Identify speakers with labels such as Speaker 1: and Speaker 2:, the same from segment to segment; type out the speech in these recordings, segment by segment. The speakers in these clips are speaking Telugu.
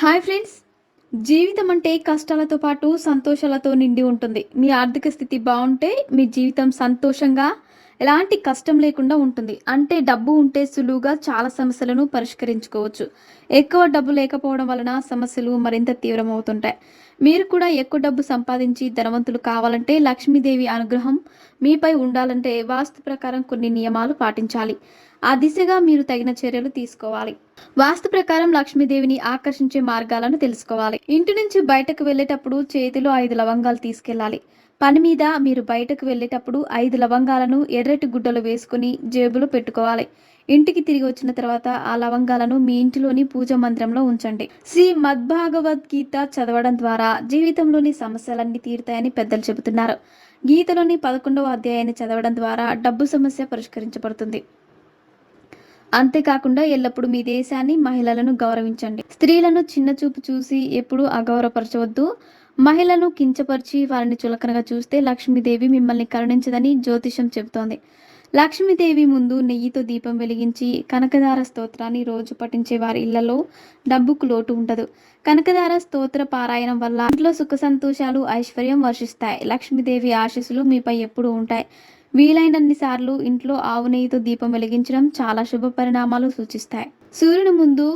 Speaker 1: Hi friends. జీవితం అంటే కష్టాలతో పాటు సంతోషాలతో నిండి ఉంటుంది. మీ ఆర్థిక స్థితి బాగుంటే మీ జీవితం సంతోషంగా ఎలాంటి కష్టం లేకుండా ఉంటుంది. అంటే డబ్బు ఉంటే సులువుగా చాలా సమస్యలను పరిష్కరించుకోవచ్చు. ఎక్కువ డబ్బు లేకపోవడం వలన సమస్యలు మరింత తీవ్రమవుతుంటాయి. మీరు కూడా ఎక్కువ డబ్బు సంపాదించి ధనవంతులు కావాలంటే లక్ష్మీదేవి అనుగ్రహం మీపై ఉండాలంటే వాస్తు ప్రకారం కొన్ని నియమాలు పాటించాలి. ఆ దిశగా మీరు తగిన చర్యలు తీసుకోవాలి. వాస్తు ప్రకారం లక్ష్మీదేవిని ఆకర్షించే మార్గాలను తెలుసుకోవాలి. ఇంటి నుంచి బయటకు వెళ్ళేటప్పుడు చేతిలో ఐదు లవంగాలు తీసుకెళ్ళాలి. పని మీద మీరు బయటకు వెళ్ళేటప్పుడు ఐదు లవంగాలను ఎర్రటి గుడ్డలు వేసుకుని జేబులో పెట్టుకోవాలి. ఇంటికి తిరిగి వచ్చిన తర్వాత ఆ లవంగాలను మీ ఇంటిలోని పూజ మందిరంలో ఉంచండి. శ్రీ మద్భాగవద్గీత చదవడం ద్వారా జీవితంలోని సమస్యలన్నీ తీరుతాయని పెద్దలు చెబుతున్నారు. గీతలోని పదకొండవ అధ్యాయాన్ని చదవడం ద్వారా డబ్బు సమస్య పరిష్కరించబడుతుంది. అంతేకాకుండా ఎల్లప్పుడూ మీ దేశాన్ని మహిళలను గౌరవించండి. స్త్రీలను చిన్న చూపు చూసి ఎప్పుడూ అగౌరవపరచవద్దు. మహిళను కించపరిచి వారిని చులకనగా చూస్తే లక్ష్మీదేవి మిమ్మల్ని కరుణించదని జ్యోతిషం చెబుతోంది. లక్ష్మీదేవి ముందు నెయ్యితో దీపం వెలిగించి కనకదార స్తోత్రాన్ని రోజు పఠించే వారి ఇళ్ళలో డబ్బుకు లోటు ఉండదు. కనకదార స్తోత్ర పారాయణం వల్ల ఇంట్లో సుఖ సంతోషాలు ఐశ్వర్యం వర్షిస్తాయి. లక్ష్మీదేవి ఆశీస్సులు మీపై ఎప్పుడూ ఉంటాయి. వీలైనన్ని సార్లు ఇంట్లో ఆవు నెయ్యితో దీపం వెలిగించడం చాలా శుభ పరిణామాలు సూచిస్తాయి. సూర్యుని ముందు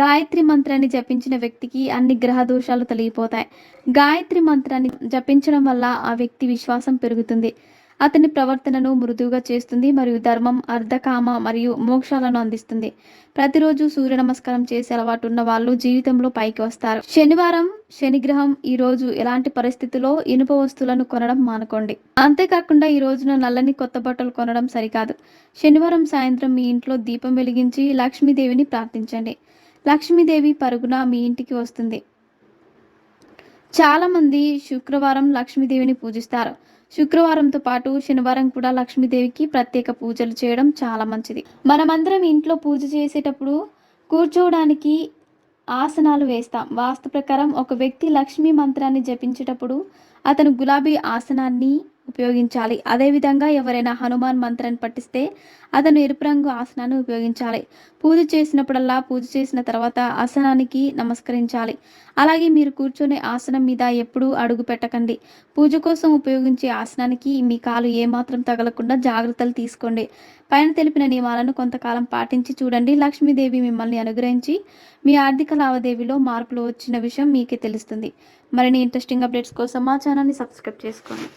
Speaker 1: గాయత్రి మంత్రాన్ని జపించిన వ్యక్తికి అన్ని గ్రహ దోషాలు తొలగిపోతాయి. గాయత్రి మంత్రాన్ని జపించడం వల్ల ఆ వ్యక్తి విశ్వాసం పెరుగుతుంది. అతని ప్రవర్తనను మృదువుగా చేస్తుంది మరియు ధర్మం అర్ధకామ మరియు మోక్షాలను అందిస్తుంది. ప్రతిరోజు సూర్య నమస్కారం చేసే అలవాటు ఉన్న వాళ్ళు జీవితంలో పైకి వస్తారు. శనివారం శనిగ్రహం ఈ రోజు ఎలాంటి పరిస్థితుల్లో ఇనుప వస్తువులను కొనడం మానుకోండి. అంతేకాకుండా ఈ రోజున నల్లని కొత్త బట్టలు కొనడం సరికాదు. శనివారం సాయంత్రం మీ ఇంట్లో దీపం వెలిగించి లక్ష్మీదేవిని ప్రార్థించండి. లక్ష్మీదేవి పరుగున మీ ఇంటికి వస్తుంది. చాలామంది శుక్రవారం లక్ష్మీదేవిని పూజిస్తారు. శుక్రవారంతో పాటు శనివారం కూడా లక్ష్మీదేవికి ప్రత్యేక పూజలు చేయడం చాలా మంచిది. మనమందరం ఇంట్లో పూజ చేసేటప్పుడు కూర్చోవడానికి ఆసనాలు వేస్తాం. వాస్తు ప్రకారం ఒక వ్యక్తి లక్ష్మీ మంత్రాన్ని జపించేటప్పుడు అతను గులాబీ ఆసనాన్ని ఉపయోగించాలి. అదేవిధంగా ఎవరైనా హనుమాన్ మంత్రాన్ని పట్టిస్తే అతను ఎరుపు రంగు ఆసనాన్ని ఉపయోగించాలి. పూజ చేసినప్పుడల్లా పూజ చేసిన తర్వాత ఆసనానికి నమస్కరించాలి. అలాగే మీరు కూర్చునే ఆసనం మీద ఎప్పుడూ అడుగు పెట్టకండి. పూజ కోసం ఉపయోగించే ఆసనానికి మీ కాలు ఏమాత్రం తగలకుండా జాగ్రత్తలు తీసుకోండి. పైన తెలిపిన నియమాలను కొంతకాలం పాటించి చూడండి. లక్ష్మీదేవి మిమ్మల్ని అనుగ్రహించి మీ ఆర్థిక లావాదేవీలో మార్పులు వచ్చిన విషయం మీకే తెలుస్తుంది. మరిన్ని ఇంట్రెస్టింగ్ అప్డేట్స్ కోసం మా ఛానల్ని సబ్స్క్రైబ్ చేసుకోండి.